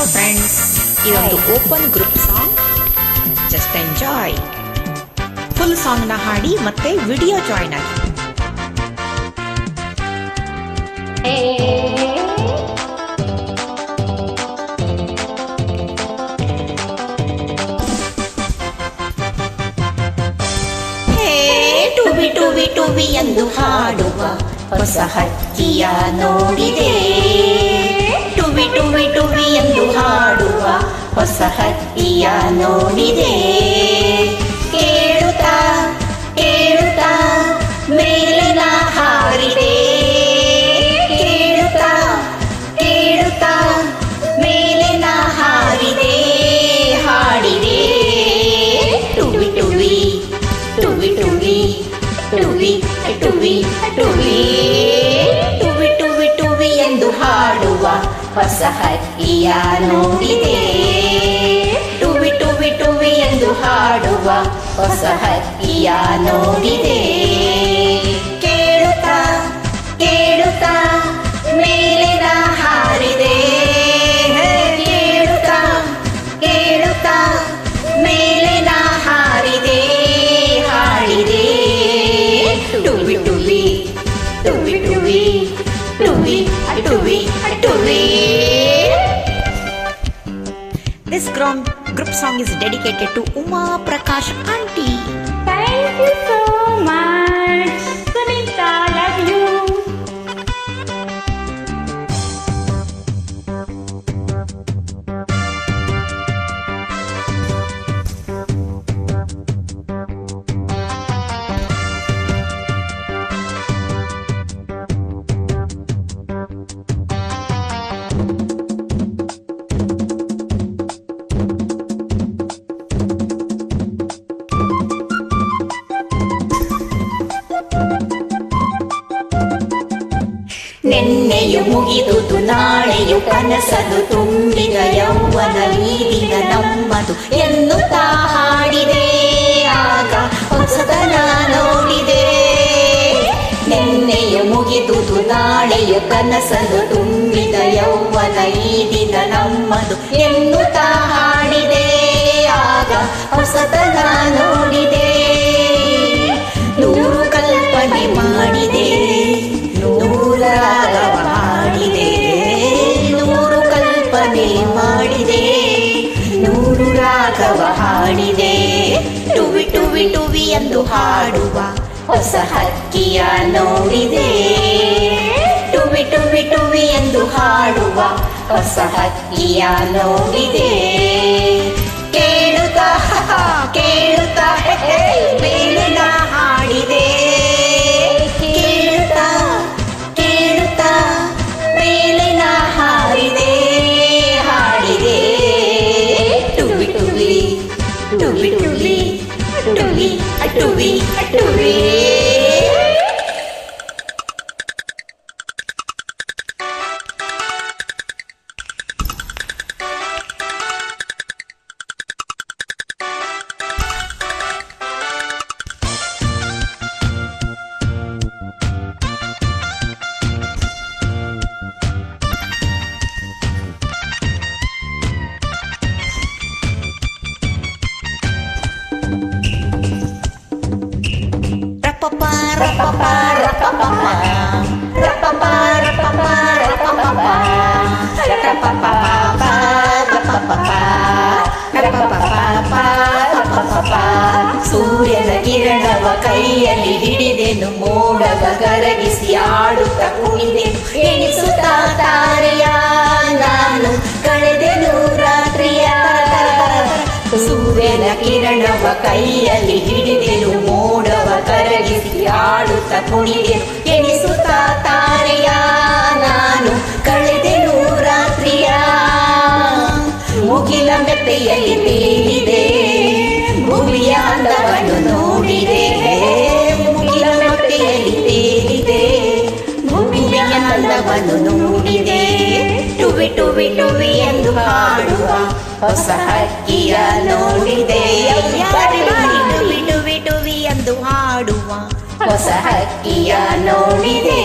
Hello friends ಇದೊಂದು open group song just enjoy full ಸಾಂಗ್ನ ಹಾಡಿ ಮತ್ತೆ ವಿಡಿಯೋ ಜಾಯ್ನ್ ಆಗಿ. ಟುವಿ ಟುವಿ ಟುವಿ ಎಂದು ಹಾಡುವ ಹೊಸ ಹಕ್ಕಿಯ ನೋಡಿದೆ. ಟುಮಿ ಟುಮಿ ಎಂದು ಹಾಡುವ ಹೊಸ ಹಕ್ಕಿಯ ನೋಡಿದೆ ಕೇಳುತ್ತಾ ಕೇಳುತ್ತಾ ಮೇಲಿನ ಹಾರಿದೆ. ಕೇಳುತ್ತಾ ಕೇಳುತ್ತಾ ಮೇಲಿನ ಹಾರಿದೆ, ಹಾಡಿದೆ. ಟುವಿ ಟುವಿ ಟುವಿ ಟುವಿ ಟುವಿ ಟುವಿ ಟುವಿ ಹೊಸ ಹಕ್ಕಿಯ ನೋಡಿದೆ. ಟುವಿ ಟುವಿ ಟುವಿ ಎಂದು ಹಾಡುವ ಹೊಸ ಹಕ್ಕಿಯ ನೋಡಿದೆ. ಕೇಳುತ್ತಾ ಕೇಳುತ್ತಾ, ಮೇಲಿನ ಹಾರಿದೆ. ಕೇಳುತ್ತಾ ಕೇಳುತ್ತಾ, ಮೇಲಿನ ಹಾರಿದೆ, ಹಾಡಿದೆ. ಟುವಿ ಟುವಿ ಟುವಿ ಟುವಿ. Atui, Atui, Atui. This group, group song is dedicated to Uma Prakash Auntie. Thank you so much. ನೆನ್ನೆಯು ಮುಗಿದುದು, ನಾಳೆಯು ಕನಸದು ತುಂಬಿದ ಯೌವನ ಈ ನಮ್ಮದು ಎನ್ನುತ್ತಾ ಹಾಡಿದೆ. ಆಗ ಹೊಸದನ ನೋಡಿದೆ. ನೆನ್ನೆಯು ಮುಗಿದುದು, ನಾಳೆಯು ಕನಸದು ತುಂಬಿದ ಯೌವನ ಈ ದಿನ ನಮ್ಮದು ಎನ್ನುತ್ತಾ ಹಾಡಿದೆ. ಆಗ ಹೊಸತನ ನೋಡಿದೆ. ನೂರು ಕಲ್ಪನೆ ಮಾಡಿದೆ. ರಾಗವ ಹಾಡಿದೆ ನೂರು ಕಲ್ಪನೆ ಮಾಡಿದೆ. ನೂರು ರಾಗವ ಹಾಡಿದೆ. ಟುವಿ ಟುವಿ ಟುವಿ ಎಂದು ಹಾಡುವ ಹೊಸ ಹಕ್ಕಿಯ ನೋಡಿದೆ ಟುವಿ ಟುವಿ ಟುವಿ ಎಂದು ಹಾಡುವ ಹೊಸ ಹಕ್ಕಿಯ ನೋಡಿದೆ to be a to be. ಸೂರ್ಯನ ಕಿರಣವ ಕೈಯಲ್ಲಿ ಹಿಡಿದೆನು ಮೋಡವ ಕರಗಿಸಿ ಆಡುತ್ತ ಕುಣಿದೆನು ಎಣಿಸುತ್ತಾ ತಾರೆಯ ನಾನು ಕಳೆದೆನು ರಾತ್ರಿಯ ಸೂರ್ಯನ ಕಿರಣವ ಕೈಯಲ್ಲಿ ಹಿಡಿದೆನು ಮೋಡವ ಕರಗಿಸಿ ಆಡುತ್ತ ಕುಣಿದೆನು ಎಣಿಸುತ್ತ ತಾರೆಯ ನಾನು ಕಳೆದೆನು ರಾತ್ರಿಯ ಮುಗಿಲ ಮೆತ್ತೆಯಲ್ಲಿ ತೇಲಿದೆ ಭೂಮಿಯ ಅಂದವನ್ನು ನೋಡಿದೆ ಮುಗಿಲ ಮೆತ್ತೆಯಲ್ಲಿ ತೇಲಿದೆ ಭೂಮಿಯ ಅಂದವನ್ನು ನೋಡಿದೆ ಟುವಿ ಟುವಿ ಟುವಿ ಎಂದು ಹಾಡುವ ಹೊಸ ಹಕ್ಕಿಯ ನೋಡಿದೆ ಸಹಕ್ಕಿಯ ನೋಡಿದೆ